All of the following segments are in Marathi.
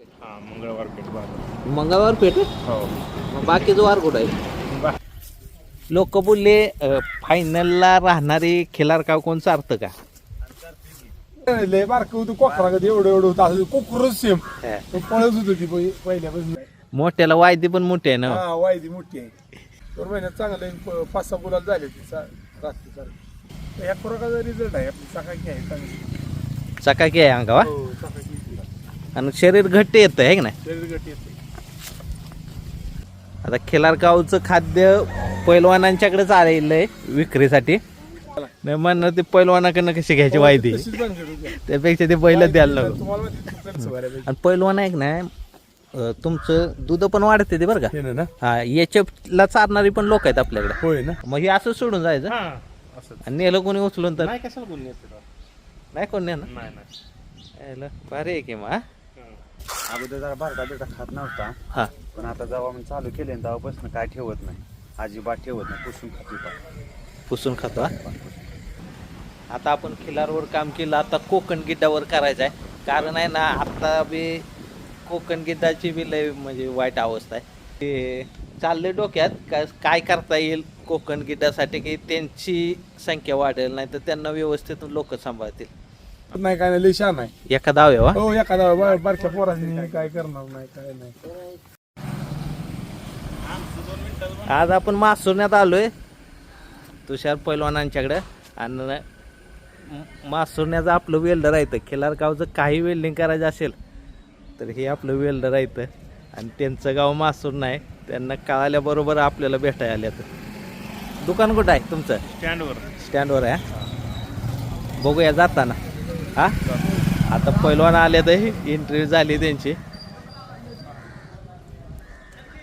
हा मंगळवार पेठ मंगळवार पेठ? हो. बाकीचं वार कुठं आहे? लोक बोलले फायनलला राहणारे खिलारकाव कोण चारतं का? लय बारकं होतं कोकरा कधी एवढं एवढं होतं. असं कोकरच सेम. पळत होत ती पहि- पहिल्यापासून. मोठ्याला वायदे पण मोठे आहे ना? हा वायदी मोठी आहे. दोन महिन्यात चांगलं पाच सहा गुलाल झाले रात्री चालेल या खुराकाचा रिझल्ट आहे. आपली चाकाकी आहे चांगली. चकाकी आहे अंगावा हो चाकाकी. आणि शरीर घट्ट येतं आहे का नाही? शरीर गट येते आता खिलारकावचं खाद्य पैलवानांच्याकडेच आलेलं आहे विक्रीसाठी. नाही म्हणणं ते पैलवानाकडनं कशी घ्यायची वायदी तशीच बनवली होती. त्यापेक्षा ते बैल द्यायला नको तुम्हाला माहिती आहे, तुमचं कसं बऱ्यापैकी. आणि पैलवान आहे ना अं, तुमचं दूध पण वाढते ते बरं का? हे ना ना. हा याच्याला चारणारी पण लोक आहेत आपल्याकडे. होय ना. मग हे असं सोडून जायचं? हा आणि नेलं कोणी उचलून तर? नाही कशाला येते नाही कोण नेलं नाही नाही. यायला भारी आहे की मग हा? अगोदर जरा भारता बिरटा खात नव्हता. हा. पण आता जेव्हा मी चालू केले ना तेव्हापासून काय ठेवत नाही. अजिबात ठेवत नाही. पुसून खात होता पुसून खातो हा? आता आपण खिलारवर काम केलं आता कोकण गिड्डावर करायचं आहे. कारण आहे ना आता बी कोकण गिड्डाची बी लय म्हणजे वाईट अवस्था आहे. ते चाललंय डोक्यात का काय करता येईल कोकण गिड्डासाठी की त्यांची संख्या वाढेल नाही तर त्यांना व्यवस्थित लोक सांभाळतील. नाही काय नाही लय छान आहे. एका दावे वा हो एखादा बा- बारक्या पोरांनी काय करणार नाही काय नाही. आज आपण मासुरण्यात आलोय. तुषार पैलवानांच्याकडे आणि म- मासुरण्याचं आपलं वेल्डर आहे खिलार गावचं काही वेल्डिंग करायचं असेल तर हे आपलं वेल्डर आहे आणि त्यांचं गाव मासूर नाही. त्यांना कळाल्याबरोबर आपल्याला भेटायला आल्यात. दुकान कुठं आहे तुमचं? स्टँडवर स्टँडवर आहे? बघूया जाताना. हा? आता पैलवान आले तर इंटरव्ह्यू झाली त्यांची.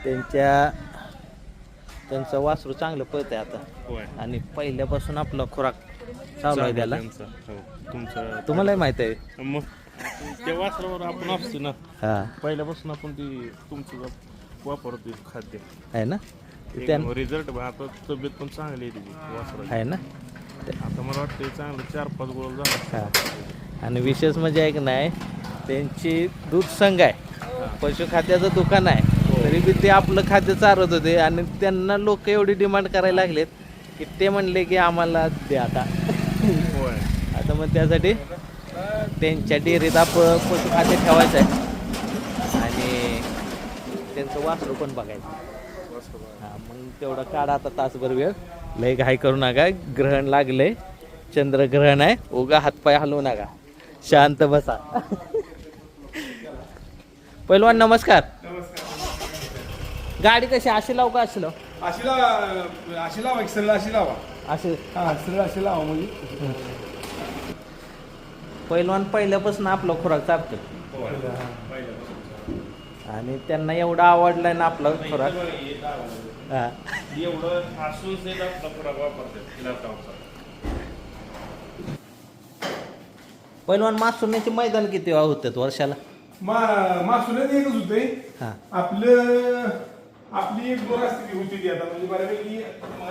त्यांच्या त्यांचं वासरू चांगलं पळत आहे आता आणि पहिल्यापासून आपला खुराक चालू आहे त्याला. हो तुमचं तुम्हालाही माहीत आहे. मग त्या वासरावर आपण असतो ना. हा. पहिल्यापासून आपण ती तुमचं वापरतो खाद्य. आहे ना? रिझल्ट आता तब्येत पण चांगली आहे तिची वासराची. आहे ना? आता मला वाटतं चांगलं चार पाच गोळ झाला आणि विशेष म्हणजे एक नाही त्यांची दूध संघ आहे. पशुखाद्याचं दुकान आहे. तरी बी ते आपलं खाद्य चारत होते आणि त्यांना लोक एवढी डिमांड करायला लागलेत की ते म्हणले की आम्हाला द्या आता. आता मग त्यासाठी त्यांच्या डेअरीत आपण पशुखाद्य ठेवायचं आहे. आणि त्यांचं वासरू पण बघायचं. हां मग तेवढा काढा आता तासभर वेळ. लय घाई करू नका ग्रहण लागले चंद्रग्रहण आहे. उगा हातपाय हलवू नका. शांत बसा. पहिलवान नमस्कार. गाडी कशी? अशी लावू का अशी लाव अशी लावा अशी लावा एक सरळ अशी हा अशी लावा म्हणजे. पहिलवान पहिल्यापासून आपला खुराक चालतो आणि त्यांना एवढा आवडलाय ना आपला खुराक. हा. एवढं असून ते आपला खुराक वापरतात पहिलवान मासुरण्याचे मैदान किती वेळा होतात वर्षाला? मा मासुल्यात एकच होते हा. आपलं आपली एक दोन असते होती ती आता. म्हणजे बऱ्यापैकी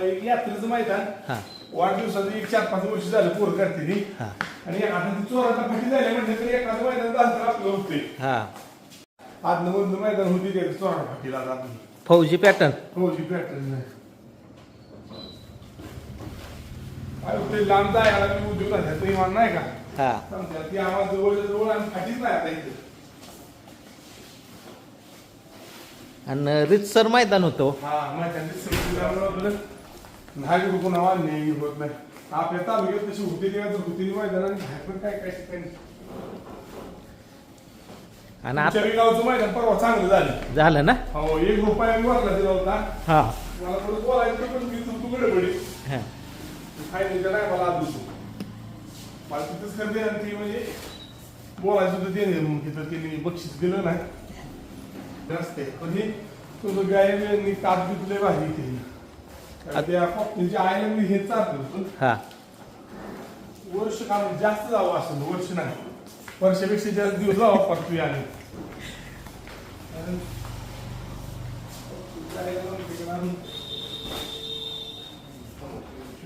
एक यात्रेचं मैदान. हा. वाढदिवसाचं एक चार पाच वर्ष झालं पोर करते ती. हा. आणि आता ती चोराचा फाटी झाली म्हणजे तरी एखादं मैदान झालं तर आपलं होते हा. आदनं मधलं मैदान होती ते चोरा फाटीला आता. फौजी पॅटर्न फौजी पॅटर्न नाही. काय होते लांब जायला मी उद्योग नाही का? हा. समजा ती जवळ जवळ आणि फाटीच नाही आता इथे. आणि रितसर मैदान होतं हा. मैदान आपलं नाही कुठं कोणा वाढणे होत नाही. आपल्या तालुक्यात तशी होती तेव्हा तर होती मैदान आणि बाहेर पण काय काय ठिकाणी. आणि आता आमच्या गावचं मैदान परवा चांगलं झालं. झालं ना? हो एक रुपया मी वाटला दिला होता. हा. मला थोडं बोलायचं पण मी तू तुकडे पडी हा. फायनलच्या नाही मला आज होतो. मला तिथंच खरेदी आणि ती म्हणजे बोलायचं होतं ते मग तिथं तिने बक्षीस दिलं नाही. रस्ते पण हे तुझं गाय मी कात घेतले भाजी केली त्या पप्पीच्या आईला मी हे चालतो होतो हा. वर्ष काल जास्त जावं असं वर्ष नाही. वर्षापेक्षा जास्त दिवस जावं पप्पी आले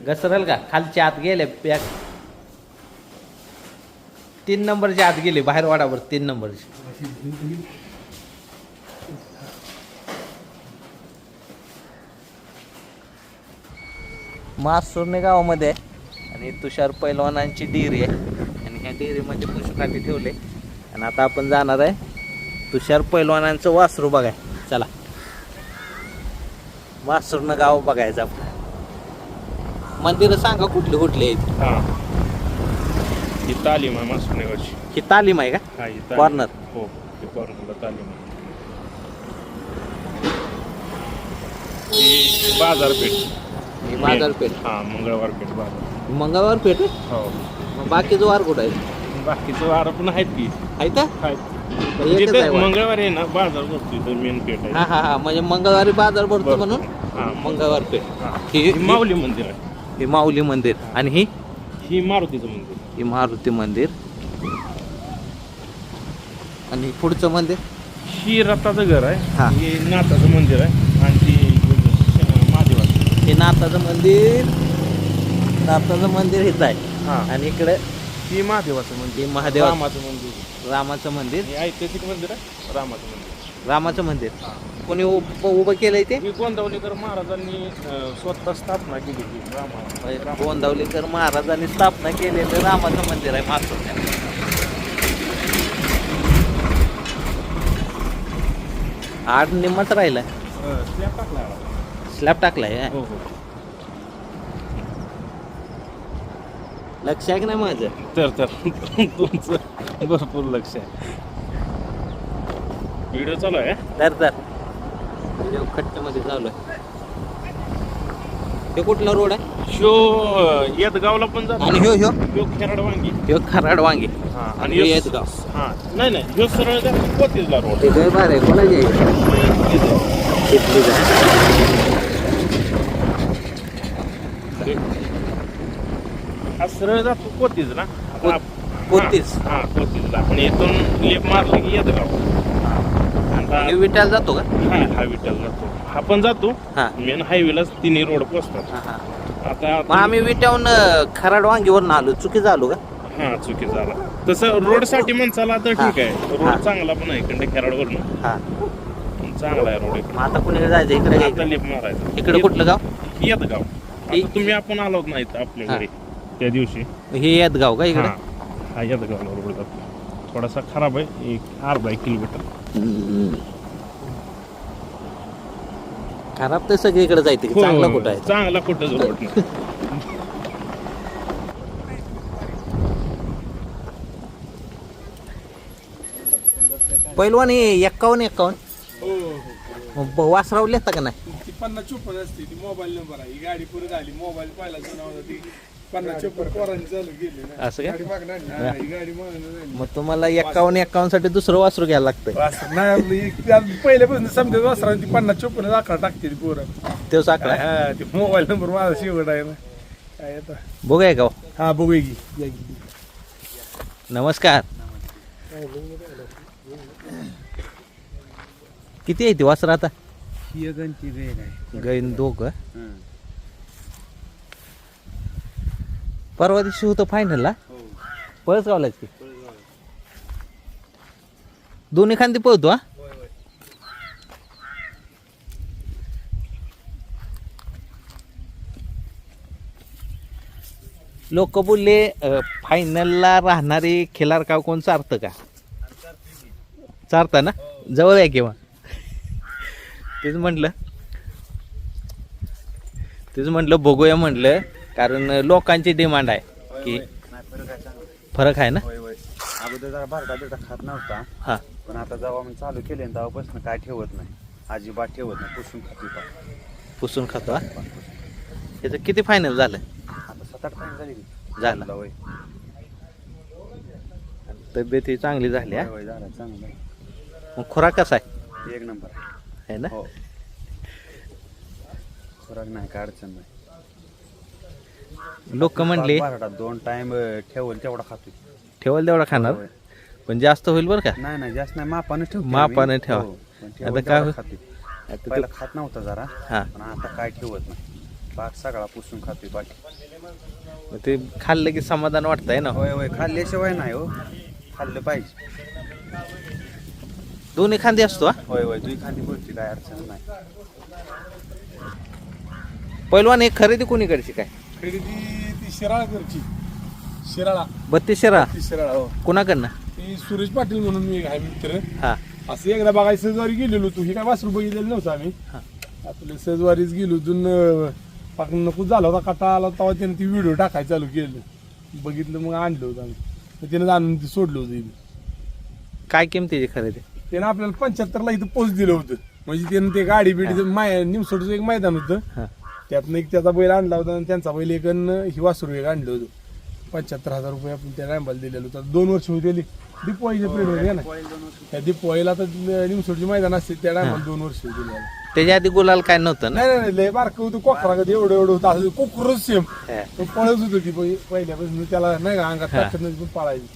घसरल का? खालच्या आत गेले पॅक तीन नंबरची आत गेली बाहेर वाडावर तीन नंबरचे. मासुर्ने गावामध्ये आहे आणि तुषार पैलवानांची डेअरी आहे. आणि ह्या डेअरीमध्ये पशु खाती ठेवले आणि आता आपण जाणार आहे तुषार पैलवानांचं वासरू बघाय. चला. वासुर्ण गाव बघायचं आपलं. मंदिरं सांगा कुठली कुठली आहेत? हा तालीम आहे मासुनेगावची ही तालीम आहे का? हा ही तालीम. Corner. हो ही कॉर्नरला तालीम आहे ही बाजारपेठ. ही बाजारपेठ. हा मंगळवार पेठ बाजार. मंगळवार पेठ आहे? हो. मग बाकीचं वार कुठं आहे? बाकीचं वार पण आहेत की. आहे तर आहेत. एकच जिथे आहे वार. मंगळवार आहे ना बाजार भरतो इथं मेन पेठ आहे. हा हा हा म्हणजे मंगळवारी बाजार भरतो. म्हणून? हा. मंगळवार पेठ. हा. ही ही माऊली मंदिर आहे. ही माऊली मंदिर. आणि ही? ही मारुतीचं मंदिर. ही मारुती मंदिर. आणि पुढचं मंदिर? ही रथाचं घर हा. आहे. हे. नाथाचं मंदिर आहे. आणि ती महादेवाचं हे नाथाचं मंदिर नाथाचं मंदिर हेच आहे. हा. आणि इकडे ही महादेवाचं मंदिर. हे महादेवा रामाचं मंदिर. रामाचं मंदिर. हे ऐतिहासिक मंदिर आहे. रामाचं मंदिर. रामाचं मंदिर. कोणी उभ- उभं केलंय ते? ही गोंदावलेकर महाराजांनी अं, स्वतः स्थापना केली होती रामा गोंदावलीकर महाराजांनी स्थापना केलेलं रामाचं मंदिर आहे माथुरच्या आठ निम्माच राहिलाय. अं, slab टाकला. स्लॅब टाकलाय? हो हो. लक्ष आहे की नाही माझं? तर तर. तुमचं भरपूर लक्ष आहे. व्हिडिओ चालू आहे तर तर. व्हिडिओ खट्टमध्ये चालू आहे. हे कुठला रोड आहे? शो येदगावला पण जातो. आणि ह्यो ह्यो? ह्यो खेराड वांगी ह्यो खराड वांगी हा आणि ह्यो- येदगाव. हा नाही नाही ह्यो सरळ जातो कोतीजला रोड ते काय बार आहे. कोणाची इथलीच आहे हा सरळ जातो कोतीजला को- कोतीज? हा कोतीजला आणि इथून लेप मारलं की येदगाव. आता हे. विटायला जातो का? हा हा विठ्ठल जातो. हा पण जातो. हा. मेन हायवेलाच तिन्ही रोड पोचतात हा, हा. आता मग आम्ही विटावून खराड वांगीवरून आलो. चुकी झालो का? हा चुकी झाला. तसं रोडसाठी माणसाला तर. ठीक आहे. हा. रोड चांगला पण आहे इकडे खेराडवरून. हा. चांगला आहे रोड मग आता कुणीकडे जायचं? इकडे आता घ्यायचं लेप मारायचं. इकडे कुठलं गाव? येत गाव इ- आता तुम्ही आपण आलोत नाहीत आपल्या हा. घरी. त्या दिवशी. हे येत गाव का इकडे? हा. हा येत गावला रोड जातो थोडासा खराब आहे. एक अर्धा एक किलोमीटर. खराब तर सगळीकडे जायचं की चांगला हो, कुठं आहे? चांगला कुठं रोड नाही पहिलवान हे एक्कावन्न एक्कावन्न. मग ब- वासराव लिहिता का नाही? ती पन्नास चोपन्न असते ती मोबाईल नंबर आहे. ही गाडी परत आली मोबाईल पहिला जुना होता ती. पन्नास चोपन्न पोरांनी चालू गेली ना. असं का? गाडी मागणार हा, ही गाडी मागणार नाही. मग तुम्हाला एक्कावन्न एक्कावन्नसाठी दुसरं वासरू घ्यायला लागतंय. वासर नाही आपलं एक- त्या पहिल्यापासून समजा वासरा ती पन्नास चोपन्न आकडा टाकते पोरं. तो साकडा? हा ते मोबाईल नंबर माझा शेवट आहे ना. काय आता? बघूया गाव हा? बघूया की. या की. नमस्कार. किती आहे ती वासर आता? ही आहे. गैन दोघ? परवा दिवशी होतं फायनलला पळस गावलाच की. दोन्ही खांदी पळतो हा? लोक बोलले फायनलला राहणारे खिलार का कोण चारतं का? चारता ना? जवळ आहे किंवा तेच म्हटलं. तेच म्हटलं बघूया म्हटलं. कारण लोकांची डिमांड आहे की फरक आहे ना? अगोदर जरा भारता बिरटा खात नव्हता. हा. पण आता जेव्हा मी चालू केले ना तेव्हापासून काय ठेवत नाही. अजिबात ठेवत नाही. पुसून खाती पुसून खातो हा? याचं किती फायनल झालं? आता सात आठ टाइम झाली. की. झालं. होय. तब्येत ही चांगली झाली हा? होय, झाला चांगलं आहे. मग खुराक कसा आहे? एक नंबर. आहे. ना? हो. खुराक नाही काय अडचण नाही. लोक म्हणले दोन टाइम ठेवल तेवढा खातो ठेवाल तेवढा खाणार. पण जास्त होईल बरं का? नाही नाही जास्त नाही मापानं ठेवतो मापानं. ठेवा. हो, ठेवल आता काय तेवढा हो- खातो. आता पहिला तो- खात नव्हता जरा हा. पण आता काय ठेवत नाही. भात सगळा पुसून खातोय बाकी. ते खाल्लं की समाधान वाटतंय ना? होय होय खाल्ल्याशिवाय नाही हो. खाल्लं पाहिजे. दोन्ही खांदी असतो हा? होय होय तुझी खाली बोलते काय अडचण नाही. पैलवान हे खरेदी कोणीकडची काय? खरेदी ती शिराळा. बत्तीस शेरा ती शिराळा हो. कोणाकडनं? ती सुरेश पाटील म्हणून मी आहे मित्र. हा. असं एकदा बघायला सहजवारी गेलेलो तू हे काय वासरू बघितलेलं नव्हतं आम्ही. हा. आपले सहजवारीच गेलो अजून पाक नको झाला होता काटा आला तेव्हा त्याने ती व्हिडिओ टाकायला चालू केलं. बघितलं मग आणलं होतं आम्ही. मग त्यानं आणून ते सोडलं होतं इथं. काय किमतीची खरेदी? त्यानं आपल्याला पंच्याहत्तरला इथं पोच दिलं होतं. म्हणजे त्यानं ते गाडी बिडी माय निमसोडचं एक मैदान होतं. हा. त्यातनं एक त्याचा बैल आणला होता आणि त्यांचा बैल एक अन ही वासरू एक आणलं होतं. पंच्याहत्तर हजार रुपये आपण त्या रॅम्बाला दिलेलं होतं. दोन वर्ष होती दिपवाळीच्या पिरियड ना? त्या दिपवाळीला तर निमसोडची मैदान असते त्या टायमाला दोन वर्ष दिले त्याच्या आधी गुलाल काय नव्हतं ना? नाही नाही, लय बारकं होतं. कोकरा कधी एवढं एवढं होतं. असं कोकरच सेम. तो पळत होतं ती पहि- पहिल्यापासून. त्याला नाही का अंगात. ताकद नव्हती पण पाळायची.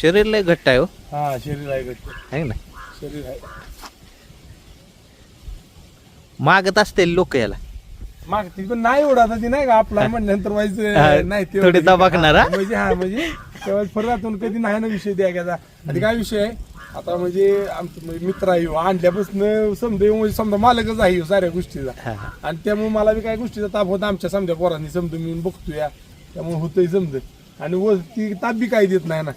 शरीर लय घट्ट आहे हो. हा शरीर आहे गट्ट है ना? शरीर आहे. मागत असतील लोक याला मागती पण नाही एवढं आता ती नाही का आपला म्हणल्यानंतर हा, व्हायचं नाही ते थोडी दबाकणार, हा? म्हणजे हा म्हणजे तेव्हा फरकातून कधी नाही ना विषय द्यायचा आणि काय विषय आहे आता म्हणजे आमचं म्हणजे मित्र आहे ह्यो. आणल्यापासून समजा ह्यो म्हणजे समजा मालकच आहे ह्यो साऱ्या गोष्टीचा हा. आणि त्यामुळे मला बी काय गोष्टीचा ताप होता आमच्या समजा पोरांनी समजा मी बघतो या त्यामुळे होतंय समज आणि व ती ताप बी काही देत नाही ना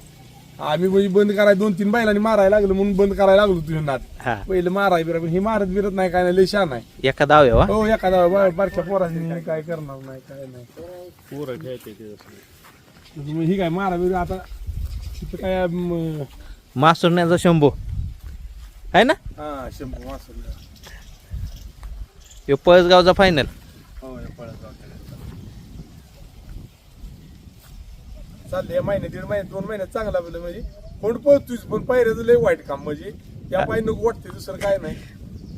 आम्ही म्हणजे बंद करायला दोन तीन बैलांनी मारायला लागलो म्हणून बंद करायला लागलो तुझ्या नात हा. पहिलं माराय बिरा पण हे मारत बिरत नाही काय नाही लय शान आहे. एका दावे वा? हो एखादा बा- बारक्या पोरांनी काय करणार नाही काय नाही. पोरं घ्यायचे. म्हणजे मग ही काय मारा बिरा आता तिथं काय म, मासुरण्याचा शंभू. आहे ना? हा शंभू. ह्यो पळसगावचा फायनल हो पळत जाऊ दे. चाललंय महिने दीड महिने दोन महिन्यात चांगला बोल म्हणजे. कोण पळतोय पण पायऱ्याचं लय वाईट काम म्हणजे. त्या पाय नको वाटते दुसरं काय नाही.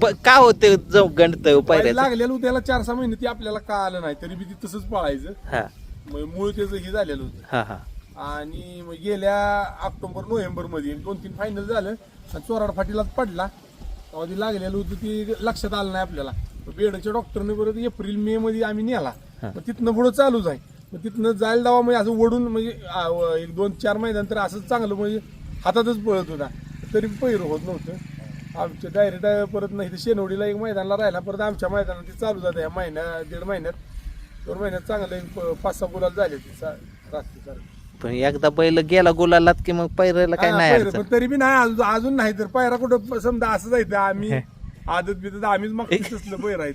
प- का होते जाऊ गणत पाय पायऱ्याचं? लागलेलं त्याला चार सहा महिने ती आपल्याला का आलं नाही तरी बी ती तसंच पळायचं. हा. मग मूळ त्याचं हे झालेलं होतं. हा हा. आणि मग गेल्या ऑक्टोबर नोव्हेंबरमध्ये दोन तीन फायनल झालं आणि चोराड फाटीलाच पडला. तेव्हा ती लागलेलं होतं ती लक्षात आलं नाही आपल्याला. बेडच्या डॉक्टरने परत एप्रिल मे मध्ये आम्ही नेला. हा. मग तिथनं पुढं चालूच आहे. मग तिथनं जायला दावा म्हणजे असं ओढून म्हणजे एक दोन चार महिन्यानंतर असंच चांगलं म्हणजे हातातच पळत होता. तरी पैर होत नव्हतं. आमच्या डायरेक्ट परत नाही तर शेनवडीला एक मैदानाला राहिला परत आमच्या मैदानात ती चालू जाते ह्या महिन्या दीड महिन्यात. दोन महिन्यात चांगलं पाच सहा गुलाल झाले ती चा- रात्री चालू पण एकदा बैल गेला गुलालात की मग पैरायला काय नाही तरी बी नाही अजून नाही तर पायरा कुठं समजा असं जायचं आम्ही आदत बिदत आम्हीच मग तसलं पैर.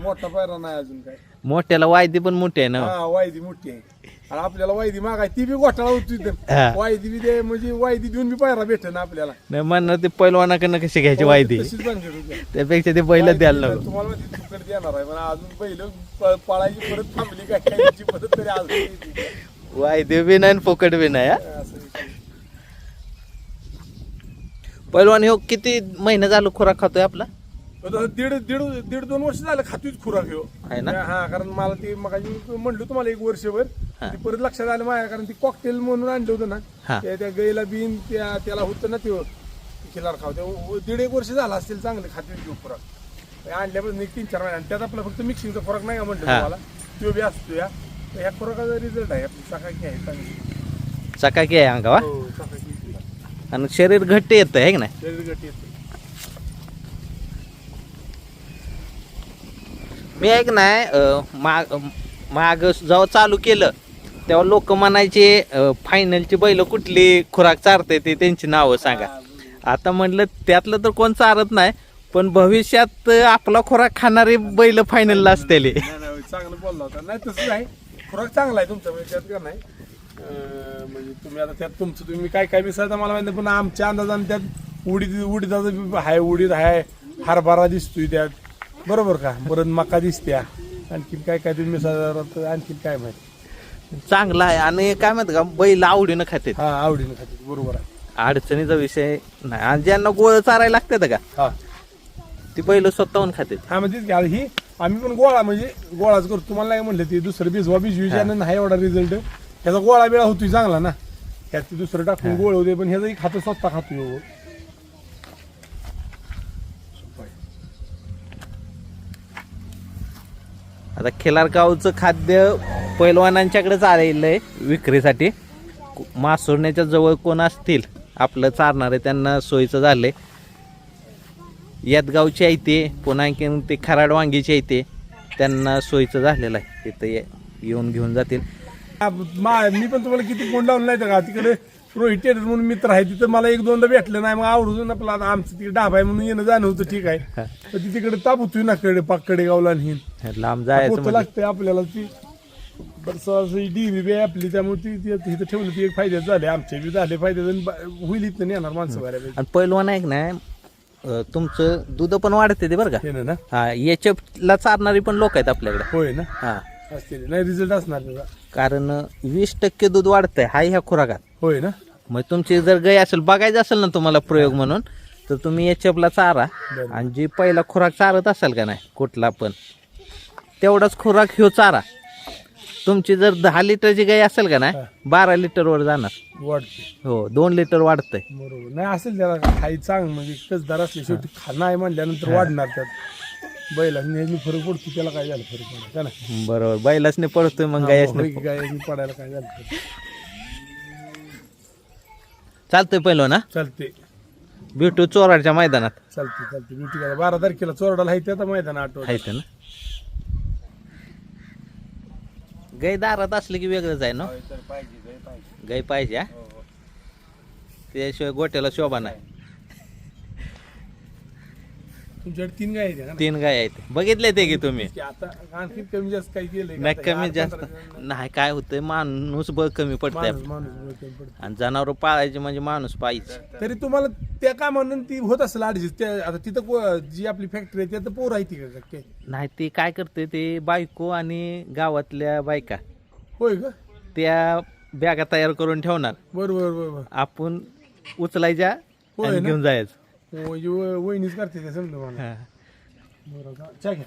मोठा पायरा नाही अजून काय मोठ्याला वायदी पण मोठी आहे ना हा वायदी मोठी आहे आणि आपल्याला वायदी मागाय ती बी घोटाळा होती हा. इथं. वायदी बी दे म्हणजे वायदी देऊन बी पायरा भेटे ना आपल्याला नाही म्हणणं ते पैलवानाकडनं कशी घ्यायची वायदी तशीच भानगड होती. त्यापेक्षा ते बैल वायदी द्यायला नको तुम्हाला माहिती देणार आहे पण अजून पहिलं प- पळायची परत थांबली काय काय याची परत तरी अजून येते. वायदी बी नाही आणि फुकट बी नाही हा. असं विषय. पैलवान ह्यो किती महिने झालं खुराक खातोय आपला दीड दीड दीड दोन वर्ष झालं खातोच खुराक ह्यो. आहे ना? हा कारण मला ते मग म्हणलो तुम्हाला एक वर्षभर. ते परत लक्षात आलं माझ्या कारण ती कॉकटेल म्हणून आणलं होतं हा. ना त्या त्या गईला बिन त्या त्याला होतं ना ते खिलार खाव ते दीड एक वर्ष झालं असतील चांगले खाते घेऊ खुराक. आणल्यापासून एक तीन चार महिने आणि त्यात आपला फक्त मिक्सिंगचा खुराक नाही का म्हटलं हा. तुम्हाला? तो बी असतो या तर ह्या खुराकाचा रिझल्ट आहे. आपली सकाळी आहे चांगली. चकाकी आहे अंगावा हो सकाळी आणि शरीर घट्ट येतं आहे का नाही? शरीर गटी येते मी ऐक नाही माग माग जेव्हा चालू केलं तेव्हा लोक म्हणायचे फायनलची बैल कुठली खुराक चारते ते त्यांची नावं सांगा. आता म्हटलं त्यातलं तर कोण चारत नाही पण भविष्यात आपला खुराक खाणारे बैल फायनलला असतील. चांगलं बोलला होता. नाही तसं नाही. खुराक चांगला आहे तुमचा म्हणजे त्यात का नाही? म्हणजे तुम्ही आता त्यात तुमचं तुम्ही काय काय मिसळता मला माहिती पण आमच्या अंदाजाने त्यात उडीद उडीदाचं आहे उडीद आहे हरभरा दिसतोय त्यात. बरोबर का? परत मका दिसत्या. आणखीन काय काय तुम्ही मिसळता आणखीन काय माहिती? चांगला आहे. आणि काय म्हणतात का बैल आवडीनं खाते हा आवडीनं खाते बरोबर आहे. अडचणीचा विषय नाही. आणि ज्यांना गोळ चारायला लागतात का हा. ती बैल स्वतःहून खाते हा म्हणजे तेच की, आता ही आम्ही पण गोळा म्हणजे गोळाच करतो. तुम्हाला काय म्हणलं ते दुसरं बिजवा बिजवीच्या नाही एवढा रिझल्ट ह्याचा गोळा बिळा होतोय चांगला ना. ह्यात ते दुसरं टाकून गोळ होते पण ह्याचा खातं स्वतः खातोय हो. आता खिलारगावचं खाद्य पैलवानांच्याकडेच आलेलं आहे विक्रीसाठी. मासुरण्याच्या जवळ कोण असतील? आपलं चारणारे त्यांना सोयीचं झालंय. यादगावचे आहे ते पुन्हा आणखीन ते खराड वांगीचे आहे ते त्यांना सोयीचं झालेलं आहे. तिथं येऊन घेऊन जातील. मा- मी पण तुम्हाला किती फोन लावून नाही का तिकडे रोहित टेडर म्हणून मित्र आहे तिथं मला एक दोनदा भेटलं नाही. मग आवडून आपला आमचं तिकडे डाबा आहे म्हणून येणं जाणं होतं ठीक आहे. तिकडे ताप होती ना कडे पाकडे गावला आणि हिन. लांब जायचं पोतं म्हणजे लागतंय आपल्याला ती बरं डीबी बी आहे आपली त्यामुळे ती ती- तिथं ठेवलं ती एक फायद्यात झाले आमचे बी झाले फायद्यात आणि बा- होईल इथं येणार माणसं बऱ्यापैकी आणि पहिलवान आहे ना अं, तुमचं दूध पण वाढते ते बरं का? हे ना ना. हा याच्याला चालणारी पण लोक आहेत आपल्याकडे. होय ना? हा. असते नाही रिझल्ट असणार त्याचा. कारण वीस टक्के दूध वाढतंय हाय ह्या खुराकात. होय ना? मग तुमची जर गाय असेल बघायचं असेल ना तुम्हाला प्रयोग म्हणून तर तुम्ही याच्यापला चारा बरं. आणि जी पहिला खुराक चारत असाल का नाही कुठला पण तेवढाच खुराक ह्यो चारा. तुमची जर दहा लिटरची गाय असेल का नाही बारा लिटरवर जाणार. वाढते. हो दोन लिटर वाढतंय. बरोबर. नाही असेल त्याला खाई चांग म्हणजे कसदार असले शेवटी खाणं आहे म्हणल्यानंतर वाढणार त्यात. बैला नेहमी फरक पडतो त्याला काय झालं फरक पडतो का नाही बरोबर. बैलासने पडतोय मग गायसने होय की गायाने पडायला काय झालं फरक? चालतंय पहिलं ना? चालते भेटू चोराडच्या मैदानात. चालते चालते काय बारा तारखेला चोरडाला आहे त्या मैदान आठवत. आहे ना? गाय दारात असले की वेगळंच आहे ना? गाय पाहिजे. हा? त्याशिवाय गोट्याला शोभा नाही. तुमच्याकडे तीन गाय आहेत ना तीन गाय आहेत. बघितले ते की तुम्ही? की आता आणखी कमी जास्त काही केलंय का? नाही आता कमी आठ जास्त. पंधरा जण नाही. काय होतंय माणूस बळ कमी पडतंय. माणूस कमी पडतं. आणि जनावर पाळायचे म्हणजे माणूस पाहिजे तरी तुम्हाला त्या कामानं ती होत असेल अडजस्ट त्या आता तिथं को- जी आपली फॅक्टरी आहे त्यात पोर आहे ती का काय? नाही ते काय करते ते बायको आणि गावातल्या बायका. होय का त्या बॅगा तयार करून ठेवणार. बरोबर बरोबर आपण उचलायच्या होय आणि ना? घेऊन जायचं. वहिनीच करते ते समजा मला. हा. बरोबर चहा घ्या.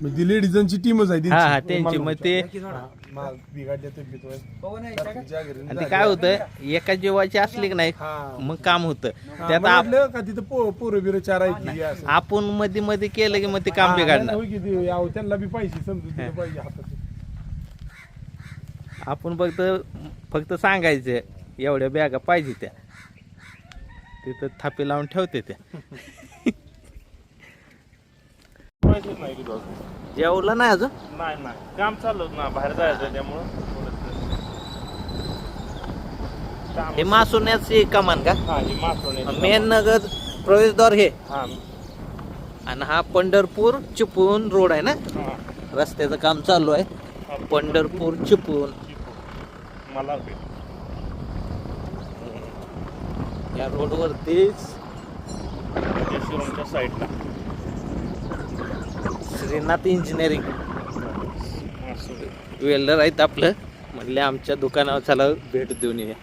म्हणजे लेडीजांची टीमच आहे हा हा त्यांची. त्यांची मग ते हा, माल बिघडल्या तब्येत होय. रात्रीच्या घरी. आणि ते काय होतं एका जीवाची असली की नाही हा. मग काम होतं. हा, त्यात मला आप- वाटलं का तिथं पो- पोरं बिरं चार आहेत की असं. आपण मध्ये मध्ये केलं की मग ते काम हा, बिघडणार. होय की ते, अहो, त्यांना बी पाहिजे समजून दिलं पाहिजे हातात आपण फक्त फक्त सांगायचं एवढ्या बॅगा पाहिजे त्या. तिथं थापी लावून ठेवते वाजता. जेवलं नाही अजून? नाही नाही. काम चालू ना बाहेर जायचं त्यामुळं. हे मासुण्याची कमान का? मेन नगर प्रवेशद्वार हे. हा. आणि हा पंढरपूर चिपळूण रोड आहे ना? हा. रस्त्याचं काम चालू आहे. पंढरपूर चिपळूण. मला भेट या रोडवरतीच साईडला. श्रीनाथ इंजिनिअरिंग. वेल्डर आहेत आपलं. म्हणले आमच्या दुकानावर चला भेट देऊन येऊया.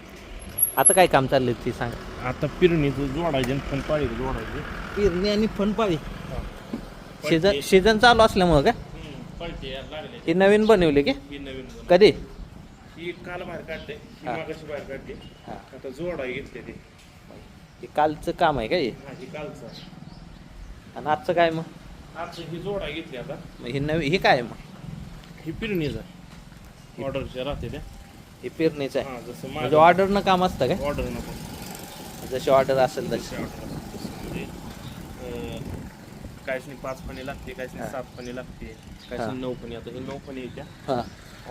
आता काय काम चाललंय ते सांग. आता पिरणीचं जोडायचे आणि पण पाळीचं जोडायचे. पेरणी आणि फणपाळी सीझन सीझन चालू असल्यामुळं का? लागले. ही नवीन बनवली की? नवीन. कधी? ही काल बाहेर काढते ही. मागाशी बाहेर काढते. आता जोडाय घेतले ते. हे कालचं काम आहे का हे? हा ही कालचं. आणि आजचं काय मग? आज ही जोडाय घेतली आता. मग हे नवी हे काय मग? ही पिरणीचं ऑर्डरच्या राहते त्या हे पेरणीचं आहे. हा जसं म्हणजे माझं ऑर्डरनं काम असतं काय? ऑर्डर नको जशी ऑर्डर असेल तशी. म्हणजे अं, काहीच नाही पाच फणी लागते काहीच नाही सात फणी लागते काहीच नाही नऊ फणी आता ही नऊ फणी येत्या हां.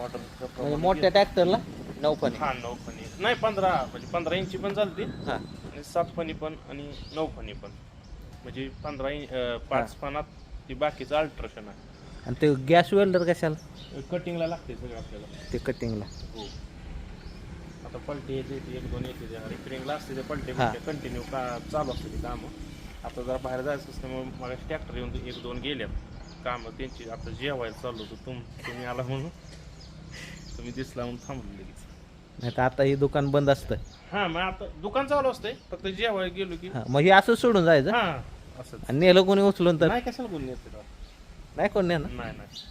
ऑर्डर म्हणजे मोठ्या ट्रॅक्टरला नऊ पण. हा नऊ फणी नाही पंधरा म्हणजे पंधरा इंची पण चालते. हां. आणि सात फणी पण आणि नऊ फणी पण. म्हणजे पंधरा इंच अं, पाच फणात ती बाकीचं अल्ट्रेशन आहे. आणि ते गॅस वेल्डर कशाला? कटिंगला लागते सगळं आपल्याला. ते कटिंगला. हो. आता पलटी येते ती एक दोन येते त्या रिपेरिंगला असते ते पलटी हा. कंटिन्यू का चालू असते ती कामं. आता जरा बाहेर जायचं असल्यामुळे मला ट्रॅक्टर येऊन एक दोन गेल्यात. कामं त्यांची आता जेवायला चाललो होतो तुम तुम्ही आला म्हणून. तुम्ही दिसला म्हणून थांबलो लगेच. नाही तर आता हे दुकान बंद असतं. हा मग आता दुकान चालू असतंय. फक्त जेवायला गेलो की. हां मग हे असं सोडून जायचं? हा असंच. आणि नेलं कोणी उचलून तर? नाही कशाला येते तेव्हा? नाही कोण नेलं नाही नाही.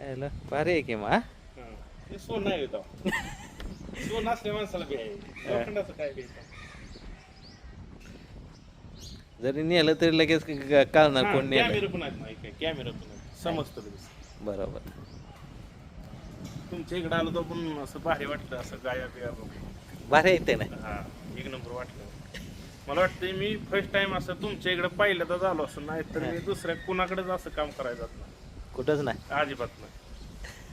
यायला भारी आहे की मग हा? हा. ते सोन नाही येत सोन असल्या माणसाला भेटायचं लोखंडाचं काय जरी नेलं तरी लगेच क- क- कळणार कोण नेलं कॅमेरा पण आहेत नाही काय कॅमेरा पण आहेत. समजतं लगेच. बरोबर. तुमच्या इकडे आलो तर पण असं भारी वाटलं असं गाया बिया बघून. भारी आहे ते नाही हा एक नंबर वाटलं. मला वाटतं मी फर्स्ट टाइम असं तुमच्या इकडे पहिल्यांदा झालो असं नाही तर मी दुसऱ्या कुणाकडेच असं काम करायला जात नाही. कुठंच नाही. अजिबात नाही.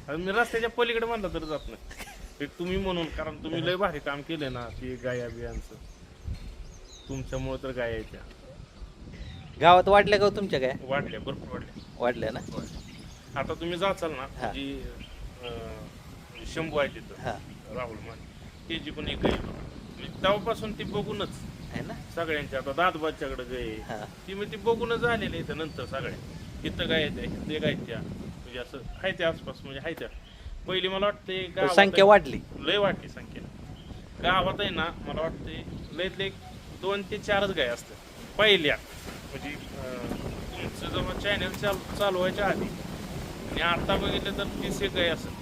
आणि मी रस्त्याच्या पलीकडे म्हणलं तर जात नाही. ते तुम्ही म्हणून कारण तुम्ही लय भारी काम केले ना ते गाय अभियानचं तुमच्यामुळे तर गाय यायच्या गावात वाढल्या का हो तुमच्या काय वाढल्या भरपूर वाढल्या. वाढल्या ना? आता तुम्ही जाचाल ना हा. जी अं, शंभू आहे तिथं. हा. राहुल मान. त्याची पण एक गाय तेव्हापासून ती बघूनच आहे ना? सगळ्यांची आता दादबाच्याकडे गाय हा. आहे. ती मी ती बघूनच आलेली इथं नंतर सगळ्या. इथं गाय त्या गाय त्या. म्हणजे असं आहे त्या आसपास म्हणजे आहे त्या. पहिली मला वाटते तर संख्या वाढली. लय वाटली संख्या. गावात आहे ना मला वाटते लयत लय दोन ते चारच गाय असतात. पहिल्या. म्हणजे अं, तुमचं जेव्हा चॅनल चालू चालू व्हायच्या आधी. आणि आता बघितलं तर तीस एक गाय असत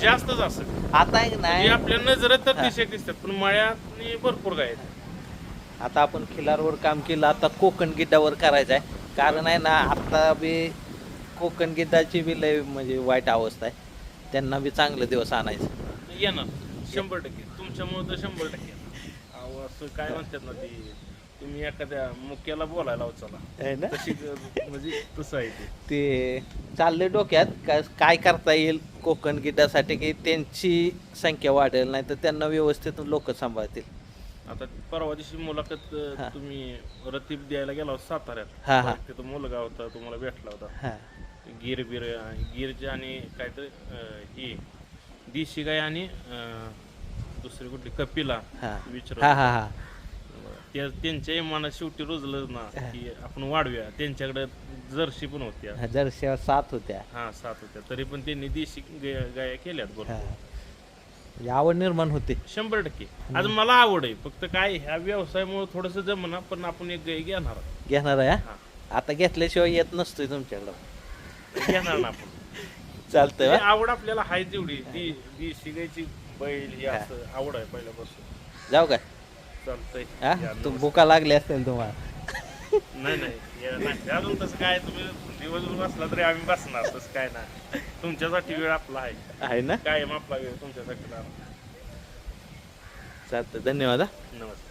जास्तच असत आता आहे म्हणजे नाही. आपल्या नजरेत तर एक दिसतात पण मळ्यात भरपूर गाय आहेत. आता आपण खिलारवर काम केलं आता कोकण गिड्डावर करायचं आहे. कारण आहे ना आता बी कोकण गिड्डाची बी लय म्हणजे वाईट अवस्था आहे. त्यांना बी चांगले दिवस आणायचं. येणार शंभर टक्के. तुमच्यामुळे तर शंभर टक्के. अहो असं काय म्हणतात ना ती? तुम्ही एखाद्या मुक्याला बोलायला चला. आहे ना? तशी ग- म्हणजे तसं आहे ते. ते चाललंय डोक्यात. का काय करता येईल कोकण गिड्डासाठी की त्यांची संख्या वाढेल नाही तर त्यांना व्यवस्थित लोक सांभाळतील. आता परवा दिवशी मुलाखत अ, हा. तुम्ही रतीब द्यायला गेला होता साताऱ्यात. हा, हा. तिथं मुलगा होता तुम्हाला भेटला होता. हा. गिर बिर गिरचे आणि काहीतरी अ, ही देशी गाय आणि अ, दुसरी कुठली? कपिला हा. विचार हा हा हा. त्या त्यांच्याही मनात शेवटी रुजलं ना की आपण वाढूया त्यांच्याकडे जर्शी पण होत्या. हजार शेवा सात होत्या. हा सात होत्या. तरी पण त्यांनी देशी गा- गाया केल्यात हा. बरोबर म्हणजे आवड निर्माण होते. शंभर टक्के. आज मला आवड आहे. फक्त काय ह्या व्यवसायामुळे थोडस जमना पण आपण एक गाय घेणार आहोत. घेणार आहे हा? हा. आता घेतल्याशिवाय येत नसतोय तुमच्याकडं. घेणार ना आपण. चालतंय हे हा? आवड आपल्याला हाय तेवढी. ती शिकायची बैल ही. असं आवड आहे पहिल्यापासून. जाऊ काय? चालतंय. हा. बुका लागले असतील तुम्हाला. नाही नाही. अजून तसं काय तुम्ही दिवसभर बसला तरी आम्ही बसणार. तसं काय नाही. तुमच्यासाठी वेळ आपला आहे. आहे ना? कायम आपला वेळ तुमच्यासाठी. चालतं धन्यवाद हा. नमस्कार.